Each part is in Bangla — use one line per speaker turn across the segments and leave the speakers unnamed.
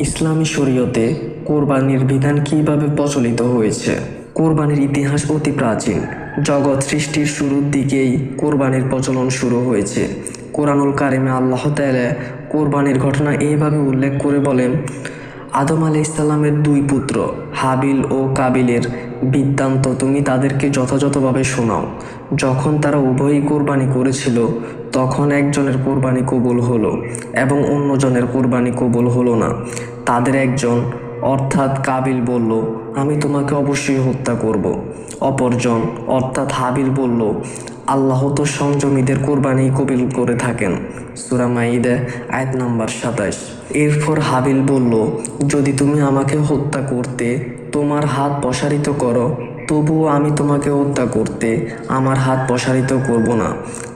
ইসলামী শরীয়তে কোরবানির বিধান কীভাবে প্রচলিত হয়েছে? কোরবানির ইতিহাস অতি প্রাচীন। জগৎ সৃষ্টির শুরুর দিকেই কোরবানির প্রচলন শুরু হয়েছে। কোরআনুল কারিমে আল্লাহ তালে কোরবানির ঘটনা এইভাবে উল্লেখ করে বলেন, আদম আলি ইসলামের দুই পুত্র হাবিল ও কাবিলের বৃত্তান্ত, তুমি তাদেরকে যথাযথভাবে শোনাও। যখন তারা উভয়ই কোরবানি করেছিল, তখন একজনের কোরবানি কবুল হলো এবং অন্যজনের কোরবানি কবুল হলো না। তাদের একজন, অর্থাৎ কাবিল বলল, আমি তোমাকে অবশ্যই হত্যা করব। অপরজন, অর্থাৎ হাবিল বলল, আল্লাহ তো সংযমীদের কোরবানি কবিল করে থাকেন। সুরা মাইদে আয়াত নাম্বার সাতাশ। এরপর হাবিল বলল, যদি তুমি আমাকে হত্যা করতে তোমার হাত প্রসারিত করো, তবুও আমি তোমাকে হত্যা করতে আমার হাত প্রসারিত করব না,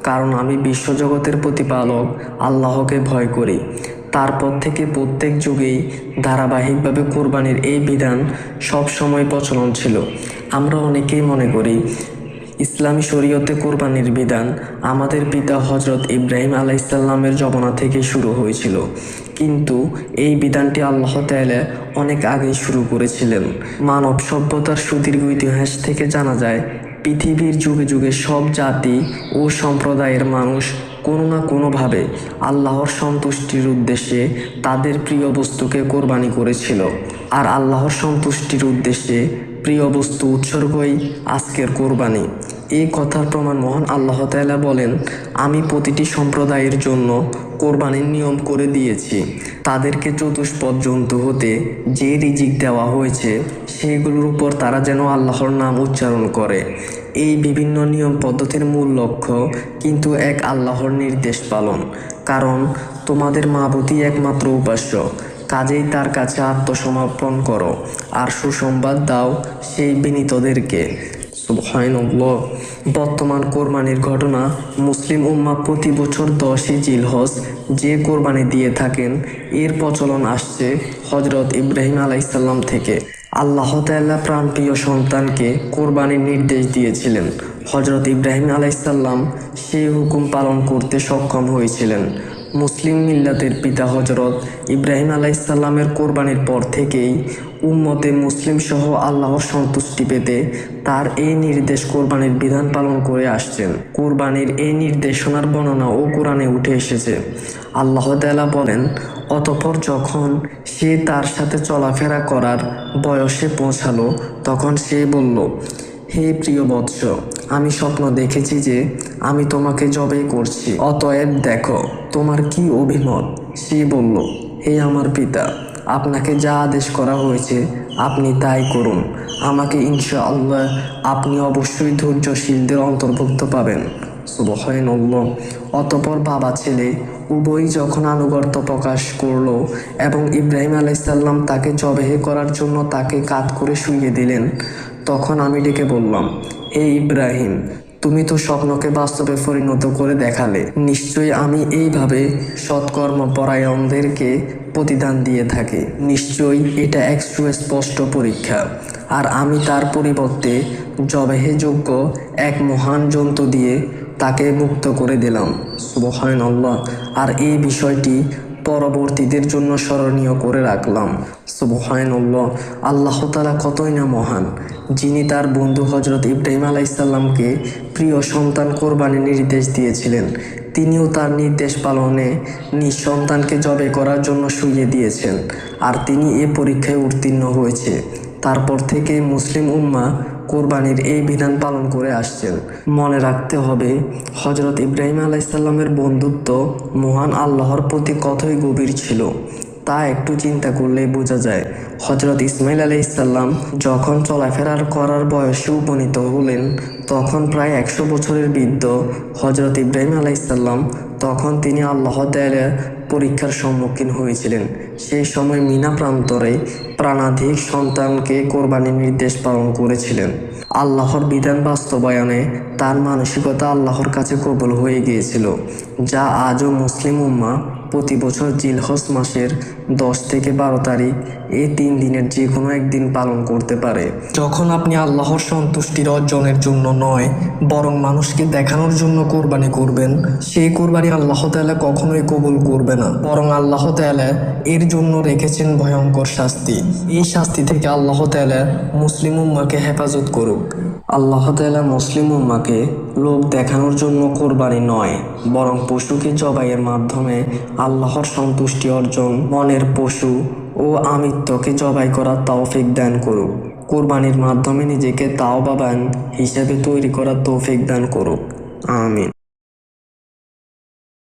কারণ আমি বিশ্বজগতের প্রতিপালক, আল্লাহকে ভয় করি। তারপর থেকে প্রত্যেক যুগেই ধারাবাহিকভাবে কোরবানির এই বিধান সব সময় প্রচলন ছিল। আমরা অনেকেই মনে করি ইসলামী শরীয়তে কোরবানির বিধান আমাদের পিতা হজরত ইব্রাহিম আলাইসাল্লামের জমানা থেকে শুরু হয়েছিল। কিন্তু এই বিধানটি আল্লাহ তাআলা অনেক আগেই শুরু করেছিলেন। মানব সভ্যতার সুদীর্ঘ ইতিহাস থেকে জানা যায়, পৃথিবীর যুগে যুগে সব জাতি ও সম্প্রদায়ের মানুষ কোনো না কোনোভাবে আল্লাহর সন্তুষ্টির উদ্দেশ্যে তাদের প্রিয় বস্তুকে কোরবানি করেছিল। আর আল্লাহর সন্তুষ্টির উদ্দেশ্যে প্রিয় বস্তু, উৎসর্গই আজকের কোরবানি। এই কথার প্রমাণ মহান আল্লাহ তালা বলেন, আমি প্রতিটি সম্প্রদায়ের জন্য কোরবানির নিয়ম করে দিয়েছি। তাদেরকে চতুষ্পদ জন্তু হতে যে রিজিক দেওয়া হয়েছে, সেইগুলোর উপর তারা যেন আল্লাহর নাম উচ্চারণ করে। এই বিভিন্ন নিয়ম পদ্ধতির মূল লক্ষ্য কিন্তু এক আল্লাহর নির্দেশ পালন। কারণ, তোমাদের মাবুতই একমাত্র উপাস্য। কাজেই তার কাছে আত্মসমর্পণ করো আর সুসংবাদ দাও সেই বিনীতদেরকে। বর্তমান কোরবানির ঘটনা, মুসলিম উম্মা প্রতি বছর দশই জিলহজ যে কোরবানি দিয়ে থাকেন, এর প্রচলন আসছে হজরত ইব্রাহিম আলাইসাল্লাম থেকে। আল্লাহ তাল্লাহ প্রাণপ্রিয় সন্তানকে কোরবানির নির্দেশ দিয়েছিলেন। হজরত ইব্রাহিম আলাইসাল্লাম সেই হুকুম পালন করতে সক্ষম হয়েছিলেন। মুসলিম মিল্লাতের পিতা হজরত ইব্রাহিম আলাইসাল্লামের কোরবানির পর থেকেই উম্মতে মুসলিম সহ আল্লাহর সন্তুষ্টি পেতে তার এই নির্দেশ কোরবানির বিধান পালন করে আসছেন। কোরবানির এই নির্দেশনার বর্ণনা ও কোরআনে উঠে এসেছে। আল্লাহ তাআলা বলেন, অতপর যখন সে তার সাথে চলাফেরা করার বয়সে পৌঁছালো, তখন সে বলল হে প্রিয় বৎস, আমি স্বপ্ন দেখেছি যে আমি তোমাকে জবে করছি। অতএব দেখো, তোমার কি অভিমত? সে বলল, হে আমার পিতা, আপনাকে যা আদেশ করা হয়েছে, আপনি তাই করুন। আমাকে ইনশা আল্লাহ আপনি অবশ্যই ধৈর্যশীলদের অন্তর্ভুক্ত পাবেন। সুবহানাল্লাহ। অতপর বাবা ছেলে উভয়ই যখন আনুগত্য প্রকাশ করল এবং ইব্রাহিম আলাইসাল্লাম তাকে জবেহে করার জন্য তাকে কাত করে শুইয়ে দিলেন তখন আমি ডেকে বললাম হে ইব্রাহিম, তুমি তো স্বপ্নকে বাস্তবে পরিণত করে দেখালে। নিশ্চয়ই আমি এইভাবে সৎকর্ম পরায়ণদেরকে প্রতিদান দিয়ে থাকি। নিশ্চয়ই এটা এক সুস্পষ্ট পরীক্ষা। আর আমি তার পরিবর্তে জবেহে যোগ্য এক মহান জন্তু দিয়ে তাকে মুক্ত করে দিলাম। সুবহান আল্লাহ আর এই বিষয়টি পরবর্তীদের জন্য স্মরণীয় করে রাখলাম। সুবহায়নুল্লাহ আল্লাহ তালা কতই না মহান, যিনি তার বন্ধু হজরত ইব্রাহিম আলাইসাল্লামকে প্রিয় সন্তান কোরবানির নির্দেশ দিয়েছিলেন, তিনিও তার নির্দেশ পালনে নিজ সন্তানকে জবে করার জন্য শুইয়ে দিয়েছেন, আর তিনি এ পরীক্ষায় উত্তীর্ণ হয়েছে। তারপর থেকে মুসলিম উম্মা কোরবানির এই বিধান পালন করে আসছেন। মনে রাখতে হবে হজরত ইব্রাহিম আলাইসাল্লামের বন্ধুত্ব মহান আল্লাহর প্রতি কতই গভীর ছিল, তা একটু চিন্তা করলেই বোঝা যায়। হজরত ইসমাইল আলাইসাল্লাম যখন চলাফেরার করার বয়সে উপনীত হলেন, তখন প্রায় একশো বছরের বৃদ্ধ হজরত ইব্রাহিম আলাইসাল্লাম তখন তিনি আল্লাহ তাআলা পরীক্ষার সম্মুখীন হয়েছিলেন। সেই সময় মিনা প্রান্তরে প্রাণাধিক সন্তানকে কোরবানির নির্দেশ পালন করেছিলেন। আল্লাহর বিধান বাস্তবায়নে তার মানসিকতা আল্লাহর কাছে কবল হয়ে গিয়েছিল, যা আজও মুসলিম উম্মা প্রতি বছর জিলহস মাসের দশ থেকে বারো তারিখ এই তিন দিনের যে কোনো একদিন পালন করতে পারে। যখন আপনি আল্লাহর সন্তুষ্টির অর্জনের জন্য নয়, বরং মানুষকে দেখানোর জন্য কোরবানি করবেন, সেই কোরবানি আল্লাহ তাআলা কখনোই কবুল করবে না। বরং আল্লাহ তাআলা এর জন্য রেখেছেন ভয়ঙ্কর শাস্তি। এই শাস্তি থেকে আল্লাহ তাআলা মুসলিম উম্মাকে হেফাজত করুক। আল্লাহ তাআলা মুসলিম উম্মাকে লোক দেখানোর জন্য কোরবানি নয়, বরং পশুকে জবাইয়ের মাধ্যমে আল্লাহর সন্তুষ্টি অর্জন মনের পশু ও আমিত্বকে জবাই করার তৌফিক দান করুক। কোরবানির মাধ্যমে নিজেকে তাওবাবান হিসেবে তৈরি করার তৌফিক দান করুক। আমিন।